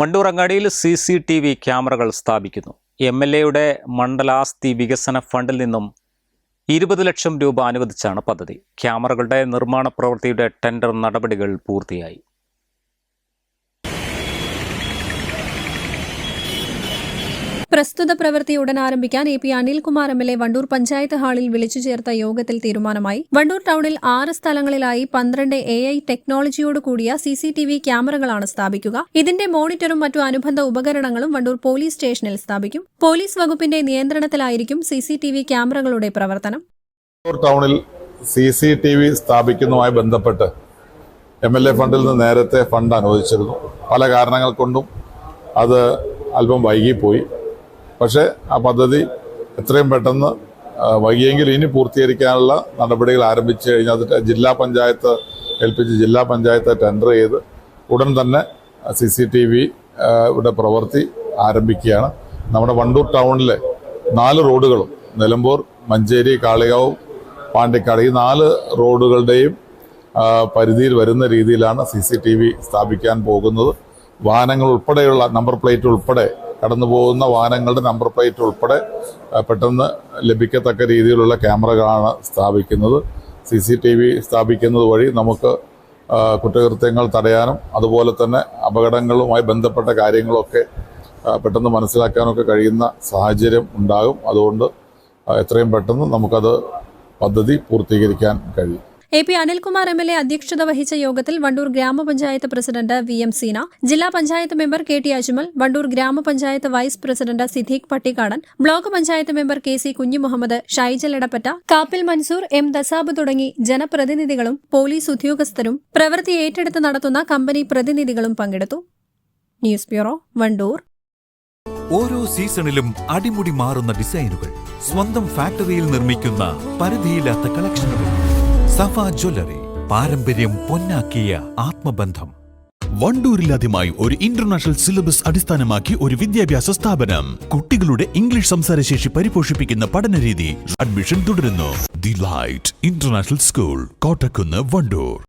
Wandoor അങ്ങാടിയിൽ C C T V ക്യാമറകൾ സ്ഥാപിക്കുന്നു. എം എൽ എയുടെ മണ്ഡലാസ്തി വികസന ഫണ്ടിൽ നിന്നും ഇരുപത് ലക്ഷം രൂപ അനുവദിച്ചാണ് പദ്ധതി. ക്യാമറകളുടെ നിർമ്മാണ പ്രവൃത്തിയുടെ ടെൻഡർ നടപടികൾ പൂർത്തിയായി. പ്രസ്തുത പ്രവൃത്തി ഉടൻ ആരംഭിക്കാൻ A P Anilkumar M L A Wandoor panchayat ഹാളിൽ വിളിച്ചു ചേർത്ത യോഗത്തിൽ തീരുമാനമായി. വണ്ടൂർ ടൌണിൽ ആറ് സ്ഥലങ്ങളിലായി പന്ത്രണ്ട് എ ഐ ടെക്നോളജിയോട് കൂടിയ സി സി ടി വി ക്യാമറകളാണ് സ്ഥാപിക്കുക. ഇതിന്റെ മോണിറ്ററും മറ്റു അനുബന്ധ ഉപകരണങ്ങളും വണ്ടൂർ പോലീസ് സ്റ്റേഷനിൽ സ്ഥാപിക്കും. പോലീസ് വകുപ്പിന്റെ നിയന്ത്രണത്തിലായിരിക്കും സി സി ടി വി ക്യാമറകളുടെ പ്രവർത്തനം. ടൗണിൽ സി സി ടി വി സ്ഥാപിക്കുന്നതുമായി ബന്ധപ്പെട്ട് എം എൽ എ ഫണ്ടിൽ നിന്ന് നേരത്തെ ഫണ്ട് അനുവദിച്ചിരുന്നു. പല കാരണങ്ങൾ കൊണ്ടും അത് അല്പം വൈകിപ്പോയി. പക്ഷേ ആ പദ്ധതി എത്രയും പെട്ടെന്ന് വൈകിയെങ്കിൽ ഇനി പൂർത്തീകരിക്കാനുള്ള നടപടികൾ ആരംഭിച്ചു കഴിഞ്ഞാൽ അത് ജില്ലാ പഞ്ചായത്ത് ഏൽപ്പിച്ച് ജില്ലാ പഞ്ചായത്ത് ടെൻഡർ ചെയ്ത് ഉടൻ തന്നെ സി സി ടി വി ഇവിടെ പ്രവൃത്തി ആരംഭിക്കുകയാണ്. നമ്മുടെ വണ്ടൂർ ടൗണിലെ നാല് റോഡുകളും നിലമ്പൂർ മഞ്ചേരി കാളികാവ് പാണ്ടിക്കാട് ഈ നാല് റോഡുകളുടെയും പരിധിയിൽ വരുന്ന രീതിയിലാണ് സി സി ടി വി സ്ഥാപിക്കാൻ പോകുന്നത്. വാഹനങ്ങൾ ഉൾപ്പെടെയുള്ള നമ്പർ പ്ലേറ്റ് ഉൾപ്പെടെ കടന്നു പോകുന്ന വാഹനങ്ങളുടെ നമ്പർ പ്ലേറ്റ് ഉൾപ്പെടെ പെട്ടെന്ന് ലഭിക്കത്തക്ക രീതിയിലുള്ള ക്യാമറകളാണ് സ്ഥാപിക്കുന്നത്. സി സി ടി വി സ്ഥാപിക്കുന്നത് വഴി നമുക്ക് കുറ്റകൃത്യങ്ങൾ തടയാനും അതുപോലെ തന്നെ അപകടങ്ങളുമായി ബന്ധപ്പെട്ട കാര്യങ്ങളൊക്കെ പെട്ടെന്ന് മനസ്സിലാക്കാനൊക്കെ കഴിയുന്ന സാഹചര്യം ഉണ്ടാകും. അതുകൊണ്ട് എത്രയും പെട്ടെന്ന് നമുക്കത് പദ്ധതി പൂർത്തീകരിക്കാൻ കഴിയും. A P Anilkumar M L A അധ്യക്ഷത വഹിച്ച യോഗത്തിൽ വണ്ടൂർ ഗ്രാമപഞ്ചായത്ത് പ്രസിഡന്റ് വി എം സീന ജില്ലാ panchayat member K T Ajmal Wandoor ഗ്രാമപഞ്ചായത്ത് vice president Siddique Pattikkadan block panchayat member K C Kunjumuhammad Shaijal Edappatta Kappil Mansoor M ദസാബ് തുടങ്ങി ജനപ്രതിനിധികളും പോലീസ് ഉദ്യോഗസ്ഥരും പ്രവൃത്തി ഏറ്റെടുത്ത് നടത്തുന്ന കമ്പനി പ്രതിനിധികളും പങ്കെടുത്തു. News bureau Wandoor. ഓരോ സീസണിലും അടിമുടി മാറുന്ന ഡിസൈനുകൾ സ്വന്തം ഫാക്ടറിയിൽ നിർമ്മിക്കുന്ന പരിധിയില്ലാത്ത കളക്ഷനുകൾ. സഫ ജ്വല്ലറി പാരമ്പര്യം പൊന്നാക്കിയ ആത്മബന്ധം. വണ്ടൂരിലാദ്യമായി ഒരു ഇന്റർനാഷണൽ സിലബസ് അടിസ്ഥാനമാക്കി ഒരു വിദ്യാഭ്യാസ സ്ഥാപനം. കുട്ടികളുടെ ഇംഗ്ലീഷ് സംസാരശേഷി പരിപോഷിപ്പിക്കുന്ന പഠന രീതി അഡ്മിഷൻ തുടരുന്നു. The light international school Kottakkunnu Wandoor.